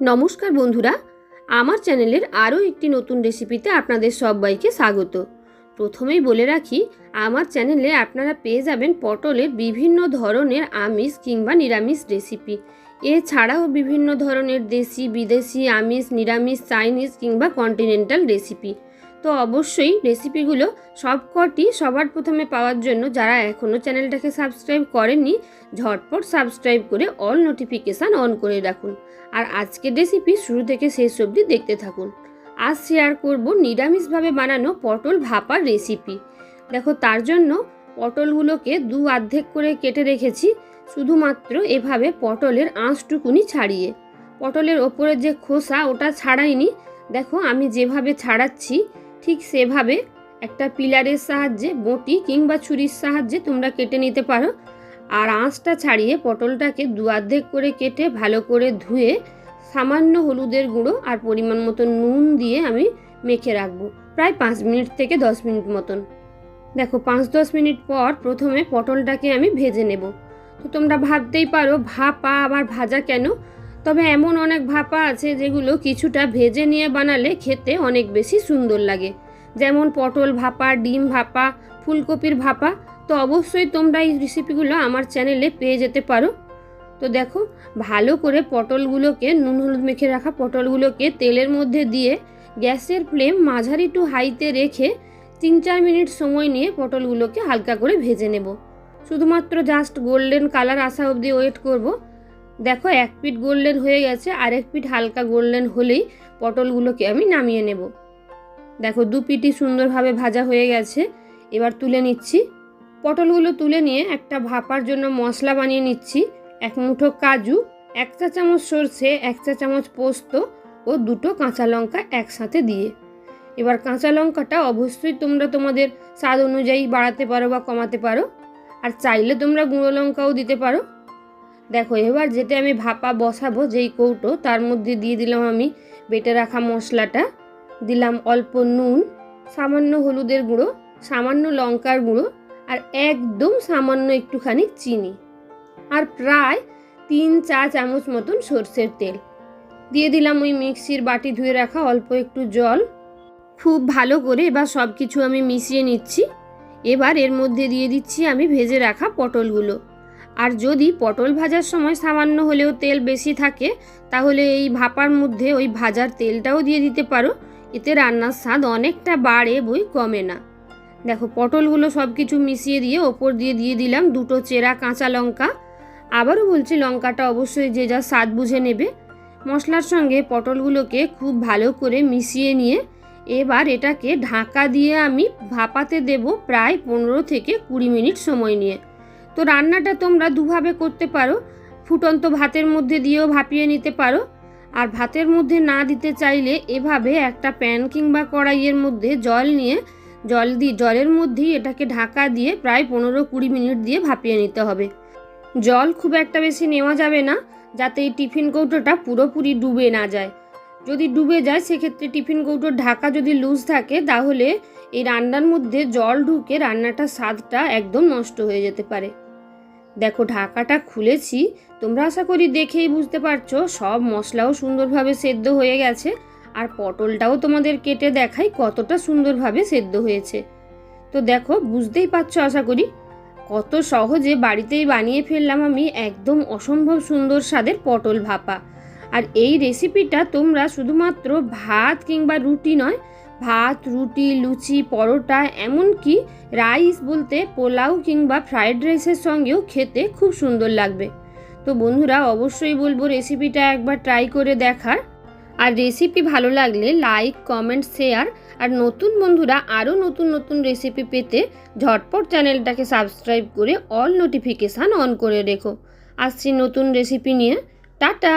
নমস্কার বন্ধুরা, আমার চ্যানেলের আরও একটি নতুন রেসিপিতে আপনাদের সবাইকে স্বাগত। প্রথমেই বলে রাখি, আমার চ্যানেলে আপনারা পেয়ে যাবেন পটলের বিভিন্ন ধরনের আমিষ কিংবা নিরামিষ রেসিপি। এছাড়াও বিভিন্ন ধরনের দেশি বিদেশি আমিষ, নিরামিষ, চাইনিজ কিংবা কন্টিনেন্টাল রেসিপি। তো অবশ্যই রেসিপিগুলো সবকটি সবার প্রথমে পাওয়ার জন্য যারা এখনও চ্যানেলটাকে সাবস্ক্রাইব করেননি, ঝটপট সাবস্ক্রাইব করে অল নোটিফিকেশান অন করে রাখুন। আর আজকের রেসিপি শুরু থেকে শেষ অবধি দেখতে থাকুন। আজ শেয়ার করব নিরামিষভাবে বানানো পটল ভাপার রেসিপি দেখো তার জন্য পটলগুলোকে দু অর্ধেক করে কেটে রেখেছি, শুধুমাত্র এভাবে পটলের আঁশটুকুনি ছাড়িয়ে। পটলের ওপরের যে খোসা ওটা ছাড়াইনি, দেখো আমি যেভাবে ছাড়াচ্ছি ঠিক সেভাবে একটা পিলারের সাহায্যে, বটি কিংবা ছুরির সাহায্যে তোমরা কেটে নিতে পারো। আর আঁশটা ছাড়িয়ে পটলটাকে দু অর্ধেক করে কেটে ভালো করে ধুয়ে সামান্য হলুদের গুঁড়ো আর পরিমাণ মতো নুন দিয়ে আমি মেখে রাখব। প্রায় পাঁচ মিনিট থেকে দশ মিনিট মতন। দেখো, পাঁচ দশ মিনিট পর প্রথমে পটলটাকে আমি ভেজে নেব। তো তোমরা ভাবতেই পারো, ভাপা আবার ভাজা কেন? তবে এমন অনেক ভাপা আছে যেগুলো কিছুটা ভেজে নিয়ে বানালে খেতে অনেক বেশি সুন্দর লাগে। যেমন পটল ভাপা, ডিম ভাপা, ফুলকপির ভাপা। তো অবশ্যই তোমরা এই রেসিপিগুলো আমার চ্যানেলে পেয়ে যেতে পারো। তো দেখো, ভালো করে পটলগুলোকে, নুন হলুদ মেখে রাখা পটলগুলোকে তেলের মধ্যে দিয়ে গ্যাসের ফ্লেম মাঝারি টু হাইতে রেখে তিন চার মিনিট সময় নিয়ে পটলগুলোকে হালকা করে ভেজে নেব। শুধুমাত্র জাস্ট গোল্ডেন কালার আসা অবধি ওয়েট করব। দেখো, এক পিঠ গোল্ডেন হয়ে গেছে আর এক পিঠ হালকা গোল্ডেন হলেই পটলগুলোকে আমি নামিয়ে নেব। দেখো, দু পিঠই সুন্দরভাবে ভাজা হয়ে গেছে। এবার তুলে নিচ্ছি। পটলগুলো তুলে নিয়ে একটা ভাপার জন্য মশলা বানিয়ে নিচ্ছি। এক মুঠো কাজু, এক চা চামচ সর্ষে, এক চা চামচ পোস্ত ও দুটো কাঁচা লঙ্কা একসাথে দিয়ে। এবার কাঁচা লঙ্কাটা অবশ্যই তোমরা তোমাদের স্বাদ অনুযায়ী বাড়াতে পারো বা কমাতে পারো। আর চাইলে তোমরা গুঁড়ো লঙ্কাও দিতে পারো। দেখো, এবার যেটা আমি ভাপা বসাবো, যেই কৌটো, তার মধ্যে দিয়ে দিলাম আমি বেটে রাখা মশলাটা। দিলাম অল্প নুন, সামান্য হলুদের গুঁড়ো, সামান্য লঙ্কার গুঁড়ো, আর একদম সামান্য একটুখানি চিনি। আর প্রায় তিন চা চামচ মতন সর্ষের তেল। দিয়ে দিলাম ওই মিক্সির বাটি ধুয়ে রাখা অল্প একটু জল। খুব ভালো করে এবার সব কিছু আমি মিশিয়ে নিচ্ছি। এবার এর মধ্যে দিয়ে দিচ্ছি আমি ভেজে রাখা পটলগুলো। আর যদি পটল ভাজার সময় সামান্য হলেও তেল বেশি থাকে, তাহলে এই ভাপার মধ্যে ওই ভাজার তেলটাও দিয়ে দিতে পারো। এতে রান্নার স্বাদ অনেকটা বাড়ে বই কমে না। দেখো, পটলগুলো সব কিছু মিশিয়ে দিয়ে ওপর দিয়ে দিয়ে দিলাম দুটো চেরা কাঁচা লঙ্কা। আবারও বলছি, লঙ্কাটা অবশ্যই যে যা স্বাদ বুঝে নেবে। মশলার সঙ্গে পটলগুলোকে খুব ভালো করে মিশিয়ে নিয়ে এবার এটাকে ঢাকা দিয়ে আমি ভাপাতে দেব প্রায় পনেরো থেকে কুড়ি মিনিট সময় নিয়ে। তো রান্নাটা তোমরা দুভাবে করতে পারো। ফুটন্ত ভাতের মধ্যে দিয়েও ভাপিয়ে নিতে পারো। আর ভাতের মধ্যে না দিতে চাইলে এভাবে একটা প্যান কিংবা কড়াইয়ের মধ্যে জল নিয়ে, জল দিয়ে জলের মধ্যেই এটাকে ঢাকা দিয়ে প্রায় পনেরো কুড়ি মিনিট দিয়ে ভাপিয়ে নিতে হবে। জল খুব একটা বেশি নেওয়া যাবে না, যাতে এই টিফিন কৌটোটা পুরোপুরি ডুবে না যায়। যদি ডুবে যায়, সেক্ষেত্রে টিফিন কৌটোর ঢাকা যদি লুজ থাকে, তাহলে এই রান্নার মধ্যে জল ঢুকে রান্নাটার স্বাদটা একদম নষ্ট হয়ে যেতে পারে। দেখো, ঢাকাটা খুলেছি। তোমরা আশা করি দেখেই বুঝতে পারছ, সব মশলাও সুন্দরভাবে সেদ্ধ হয়ে গেছে। আর পটলটাও তোমাদের কেটে দেখাই কতটা সুন্দরভাবে সেদ্ধ হয়েছে। তো দেখো, বুঝতেই পারছ আশা করি? কত সহজে বাড়িতেই বানিয়ে ফেললাম আমি একদম অসম্ভব সুন্দর স্বাদের পটল ভাপা। আর এই রেসিপিটা তোমরা শুধুমাত্র ভাত কিংবা রুটি নয় ভাত, রুটি, লুচি, পরোটা, এমনকি রাইস বলতে পোলাও কিংবা ফ্রায়েড রাইসের সঙ্গেও খেতে খুব সুন্দর লাগবে। তো বন্ধুরা, অবশ্যই বলব রেসিপিটা একবার ট্রাই করে দেখার। আর রেসিপি ভালো লাগলে লাইক, কমেন্ট, শেয়ার। আর নতুন বন্ধুরা, আরও নতুন নতুন রেসিপি পেতে ঝটপট চ্যানেলটাকে সাবস্ক্রাইব করে অল নোটিফিকেশান অন করে রেখো। আসছি নতুন রেসিপি নিয়ে। টাটা!